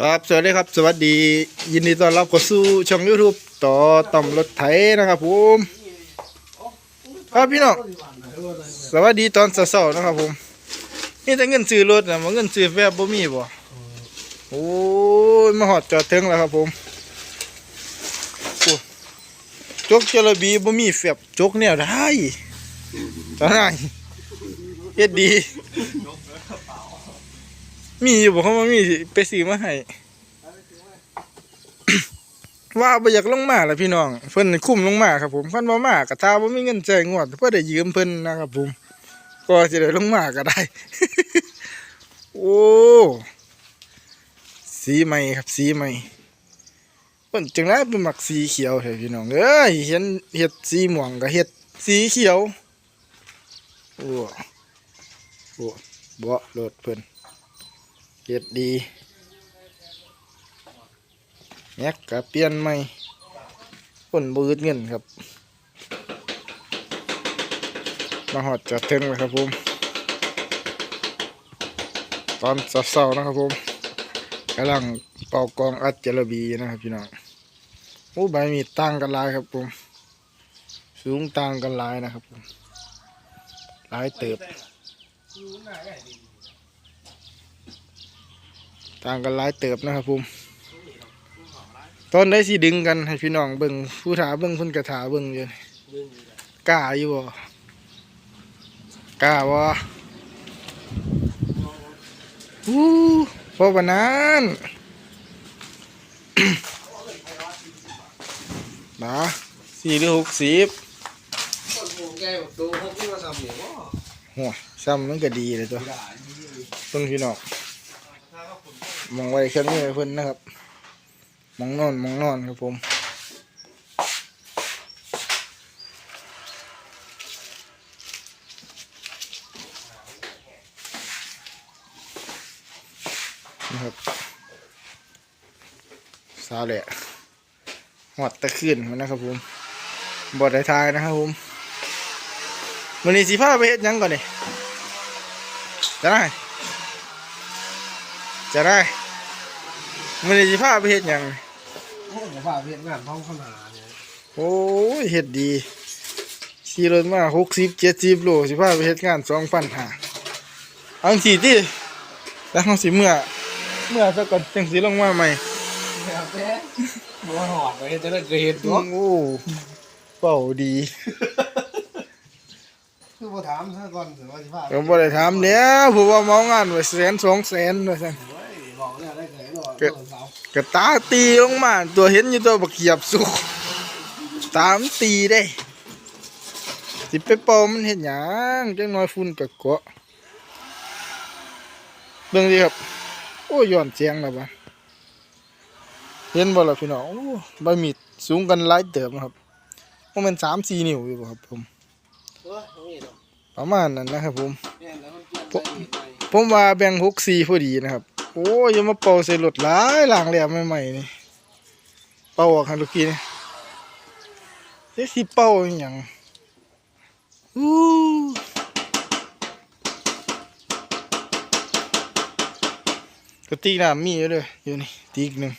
ครับสวัสดีครับ สวัสดี ยินดีต้อนรับเข้าสู่ช่อง YouTube ต่อต่อมรถไถนะครับผมครับพี่น้องสวัสดีตอนเช้าๆนะครับผม นี่แต่เงินซื้อรถนะมันเงินซื้อแฟบบ่มีบ่โอ้ยมาหอดจอดถึงแล้วครับผมโอ้จกจระบีบ่มีแฟบจกแนวได้ตอนนั้นเฮ็ดดี มีอยู่บอกเขาว่ามีไปซื้อมาให้ว่าบ่อยากลงมาแหละพี่น้อง เพิ่นคุ้มลงมาครับผมเพิ่นบ่มาก็ถ้าบ่มีเงินใจงวดเพื่อได้ยืมเพิ่นนะครับผม ก็สิได้ลงมาก็ได้ โอ้สีใหม่ครับสีใหม่เพิ่นจังได๋เป็นหมักสีเขียวแท้พี่น้องเอ้ยเห็นเฮ็ดสีม่วงก็เฮ็ดสีเขียวโอ้โอ้บ่รถเพิ่น เฮ็ดดีแม็กกะเปลี่ยนใหม่คนบืดเงินครับ มาหอดจอดถึงเลยครับผม ตอนเศร้าๆนะครับผมกำลังเป่ากองอัดเจลบีนะครับพี่น้องโอ้ใบมีต่างกันหลายครับผมสูงต่างกันหลายนะครับผมหลายเติบ ต่างกันหลายเติบนะครับผมตอนได้สิดึงกันให้พี่น้องเบิ่งผู้ถาเบิ่งเพิ่นกระถาเบิ่งอยู่นี่กล้าอยู่บ่กล้าบ่อู้พอปานนั้นนะสี่หรือหกสิบคนโหแกแบบตัวพวกที่มาทำเนี่ยว่าหัวซ้ำมันก็ดีเลยตัวเพิ่งพี่น้อง มองไว้แค่นี้เพิ่อนนะครับ มองนอนมองนอนครับผมนะครับสาแหละหอดตะขึ้นมันนะครับผมบอดไทายนะครับผมมันนี้สีผ้าไปเฮ็ดยังก่อนนี่จะได้จะได้ มันนี้สีผ้าไปเฮ็ดหยังโอ้โหฝ่าเวียดนามท้องขนาดเนี่ยโอ้ยเฮ็ดดีขี่รถมาหกสิบเจ็ดสิบโลสิผ้าไปเฮ็ดงานสองพันห้าเอาสีที่แล้วเขาสิเมื่อ เมื่อซะก่อนจังสีลงมาใหม่ แบบแม่บัวหอดไปจะได้เห็นตัวโอ้เป่าดีคือบัวถามซะก่อนถึงว่าสิฝ่าผมบ่ได้ถามแล้วผู้ว่าเมางานไว้แสนสองแสนว่าซั่นเฮ้ยบอกเนี่ยได้ เคยบอกเกิดเสาก็ตาตีลงมา ตัวเห็นอยู่ตัวบักเขียบสุกตามตีได้ สิไปป่ามันเห็นหยังจังน้อยฝุ่นกับเกาะเบิ่งดิครับ โอ้ย้อนเสียงแล้วบ่เห็นบ่ล่ะพี่น้องโอ้ใบมีดสูงกันหลายเติบนะครับบ่แม่น3-4นิ้วอยู่ครับผมประมาณนั้นนะครับผมผมว่าแบ่งหกสี่พอดีนะครับ โอ้ยย่ามาเป่าใส่รถหลายหลังแหลมใหม่ๆนี่เป่าออกคันลูกีนี่เอ๊ะสิเป่าอย่างอู้กระติกน้ำมีอยู่เลยอยู่นี่ตีกหนึ่ง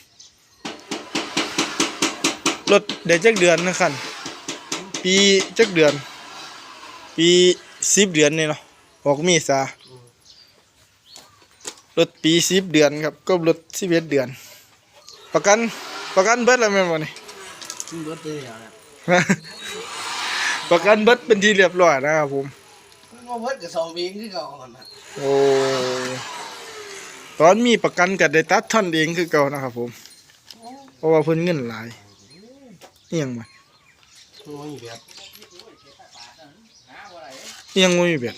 รถเดี๋ยวจักเดือนนะคันปีจักเดือน ปีสิบเดือนนี่เนาะออกมีสา รถปีสิบเดือนครับก็รถสิบเอ็ดเดือน ประกันประกันเบิดแล้วแม่นบ่นี่มันเบิดเลยอะเนี่ยประกันเบิดเป็นที่เรียบร้อยนะครับผมมันว่าเบิดกับสองวิงคือเก่าก่อนนะโอ้ตอนมีประกันก็ได้ตัดท่อนเองคือเก่านะครับผมเพราะว่าเพิ่นเงินหลายเอียงมามันว่าอยู่แบบเอียงบ่มีแบบ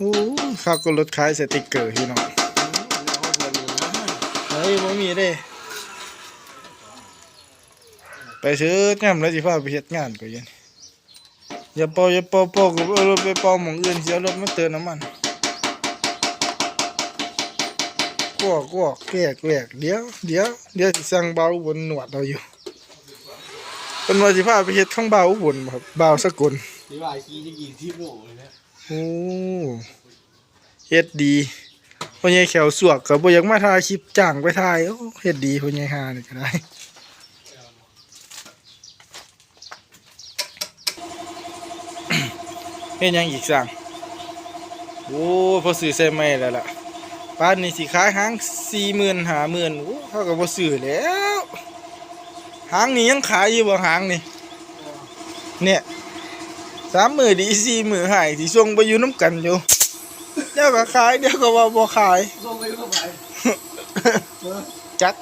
โอ้ข้าก็รถขายสติกเกอร์พี่น้องเฮ้ยบ่มีเด้ ไปซื้องามแล้วสิพาไปเฮ็ดงานก็อยันอย่าเป่าอย่าเป่าเป่าก็เอารถไปเป่าหม่องอื่นเสียรถมาเติมน้ำมันกวกกวกแกกแกกเดี๋ยวเดี๋ยวเดี๋ยวสิสั่งเบาบนหนวดเราอยู่เป็นว่าสิพาไปเฮ็ดข้างเบาบลบ่ครับเบาสกลที่ว่าขี่จะกี่ที่โลเลยเนี่ย โอ้เฮ็ดดีพ่อใหญ่แขวสวกก็บ่อยากมาถ่ายคลิปจ้างไปถ่ายโอ้เฮ็ดดีพ่อใหญ่หานี่ก็ได้เฮ็ดยังอีกสั่งโอ้พอซื้อใส่ไม้แล้วล่ะป้านนี้สิขายหาง40,000 50,000โอ้เขาก็บ่ซื้อแล้วหางนี้ยังขายอยู่บ่หางนี่เนี่ย สามมือดีสี่มือหายสิส่งไปอยู่น้ำกันอยู่เดี๋ยวก็ขายเดี๋ยวก็ว่าบ่ขายส่งไปเข้าไปจัก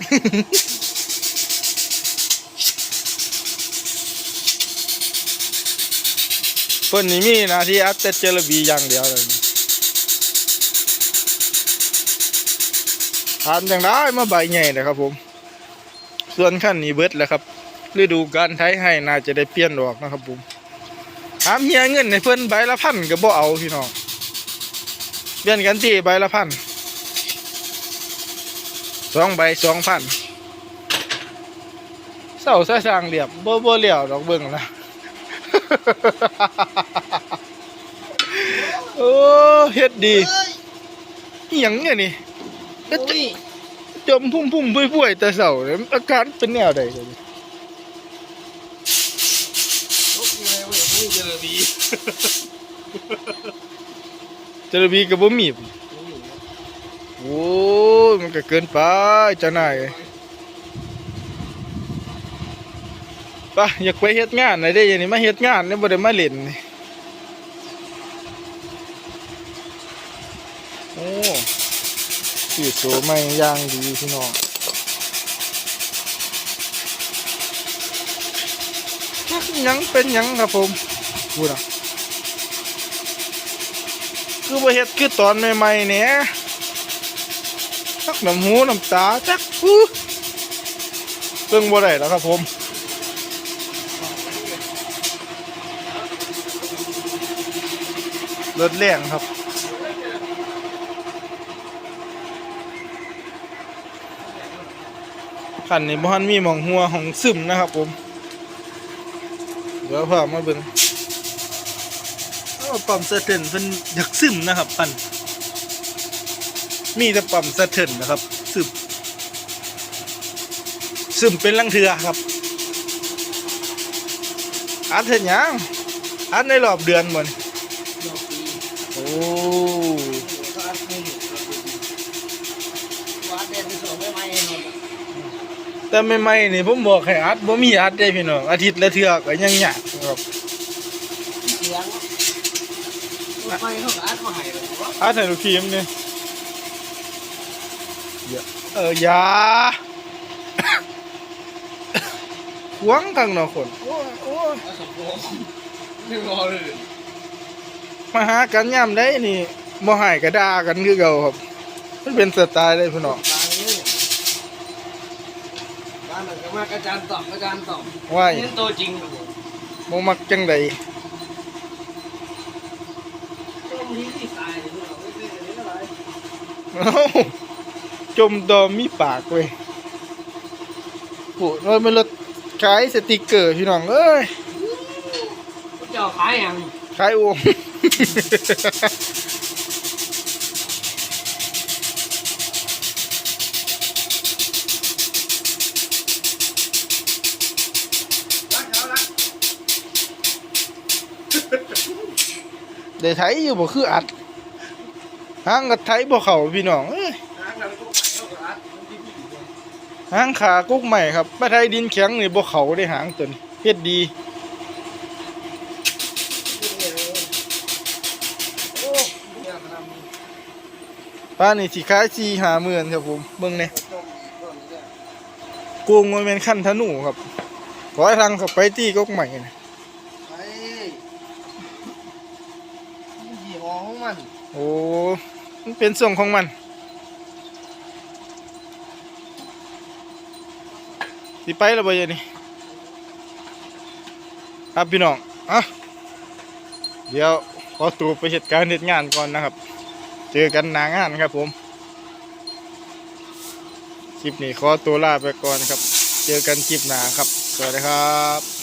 เพิ่นนี่มีหน้าที่อัดแต่เจลบีอย่างเดียวเลยทานอย่างได้มาใบใหญ่นะครับผม ส่วนขั้นนี้เบิดแล้วครับฤดูการไทยให้น่าจะได้เปลี่ยนดอกนะครับผม ถามเฮียเงินในเพิ่นใบละพันก็บ่เอาพี่น้องเปลี่ยนกันที่ใบละพันสองใบสองพันเศร้าซะสร้างเรียบบ่บ่เหลียวดอกเบิ่งนะโอ้เฮ็ดดีอิหยังเนี่ยนี่เฮ็ดโอ้ยจมพุ่มพุ่มพุ้ยพุ้ยแต่เศร้าเลยอาการเป็นแนวใดเลย บีเจระบีกับบ่มีบโอ้ยมันก็เกินไปเจ้านายไปอยากไปเฮ็ดงานหน่อยได้อยังนี่มาเฮ็ดงานเนี่ยบ่ได้มาเล่นนี่โอ้สีโสไม่ย่างดีพี่น้องจักหยังเป็นหยังครับผม พูดอะคือบ่เฮ็ดคือตอนใหม่ๆเนี่ยจักน้ำหูน้ำตาจักอู้เพิ่งบ่ได้แล้วครับผมรถแรงครับขันนี้บ้านมีหมองหัวของซึมนะครับผม เดี๋ยวพามาเบิ่ง ปั๊มสะเทินเพิ่นอยากซึมนะครับพันมีแต่ปั๊มสะเทินนะครับซึมซึมเป็นลังเทือครับอัดเห็นยังอัดในรอบเดือนหมดโอ้วัดเด่ไม่ไม่เนาะแต่ใหม่ๆนี่ผมบอกให้อัดบ่มีอัดได้พี่น้องอาทิตย์ละเทือก็ยังยากครับ เสียงรถ ไฟเขาก็อัดมาให้เลยว่าอัดให้ลูกทีมนี่อย่าเอออย่าหวงทางเนอกคนโอ้ยโอ้ยเอาสมโพงไม่รอเลยมาหากันยามได้นี่บ่ให้ก็ด่ากันคือเก่าครับ มันเป็นสไตล์เลยพี่น้องตายเลยบ้านหลังก็มากระจานต่อมกระจานต่อมว่านี่ตัวจริงบ่มักจังได ตัวนี้ที่ตายเลยเราไม่ได้เลยอะไร เอ้า จมดอมมีปากเว้ยโหเราไม่ลดขายสติกเกอร์พี่น้องเอ้ยเจ้าขายยังขายโอ่งรักเขาละได้ไถอยู่บ่คืออัด หางกับไถบ่เข้าพี่น้องเอ้ยร้านเราก็ขายเขาก็อัดมันที่พี่อยู่หางขากุ๊กใหม่ครับมาไทยดินแข็งนี่บ่เข้าได้หางตัวนี้เฮ็ดดีโอ้ยากทำป้านนี่สิขาย4 5หมื่นครับผมเบิ่งแหน่ต้มต้มเนี่ยโกงมันเป็นขั้นธนูครับขอให้ทางเข้าไปตีกุ๊กใหม่นะไอ้ยี่ห้อของมันโอ้ มันเป็นทรงของมันสิไปแล้วบ่ยนี่ครับพี่น้องอะเดี๋ยวขอตัวไปเหตุการณ์เหตุงานก่อนนะครับ เจอกันหนางานครับผม คลิปนี้ขอตัวลาไปก่อนครับ เจอกันคลิปหน้าครับ สวัสดีครับ